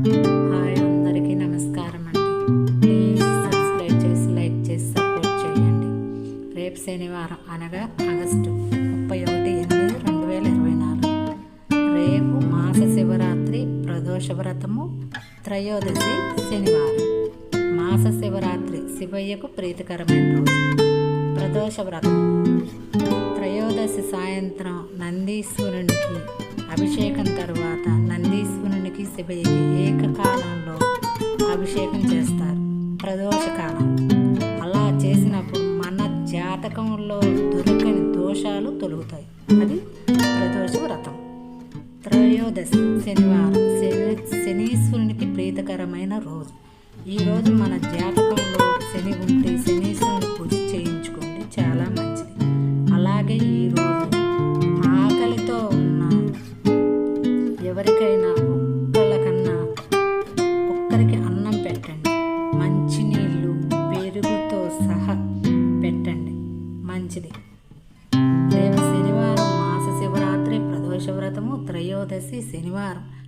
Hi అందరికీ నమస్కారం అండి. ప్లీజ్ సబ్స్క్రైబ్ చేసి లైక్ చేసి సపోర్ట్ చేయండి. రేపు శనివారం అనగా ఆగస్టు ముప్పై ఒకటి ఎనిమిది రెండు వేల ఇరవై నాలుగు. రేపు మాస శివరాత్రి ప్రదోష వ్రతము త్రయోదశి శనివారం. మాస శివరాత్రి శివయ్యకు ప్రీతికరమైన రోజు. ప్రదోష వ్రతం. త్రయోదశి సాయంత్రం నందీశ్వరునికి అభిషేకం తర్వాత నందీశ్వరునికి శివయ్యకి ఏకకాలంలో అభిషేకం చేస్తారు. ప్రదోష కాలం. అలా చేసినప్పుడు మన జాతకంలో దొరకని దోషాలు తొలుగుతాయి. అది ప్రదోష వ్రతం. త్రయోదశి శనివారం. శని శనీశ్వరునికి ప్రీతకరమైన రోజు. ఈరోజు మన జాతకంలో శని ఉంటే శనీశ్వరుని పూజ చేయించుకోండి. చాలా మంచిది. అలాగే ఈరోజు ఆకలితో ఉన్న ఎవరికైనా వారికి అన్నం పెట్టండి. మంచినీళ్ళు పెరుగుతో సహా పెట్టండి. మంచిది. రేపు శనివారం మాస శివరాత్రి ప్రదోష వ్రతము త్రయోదశి శనివారం.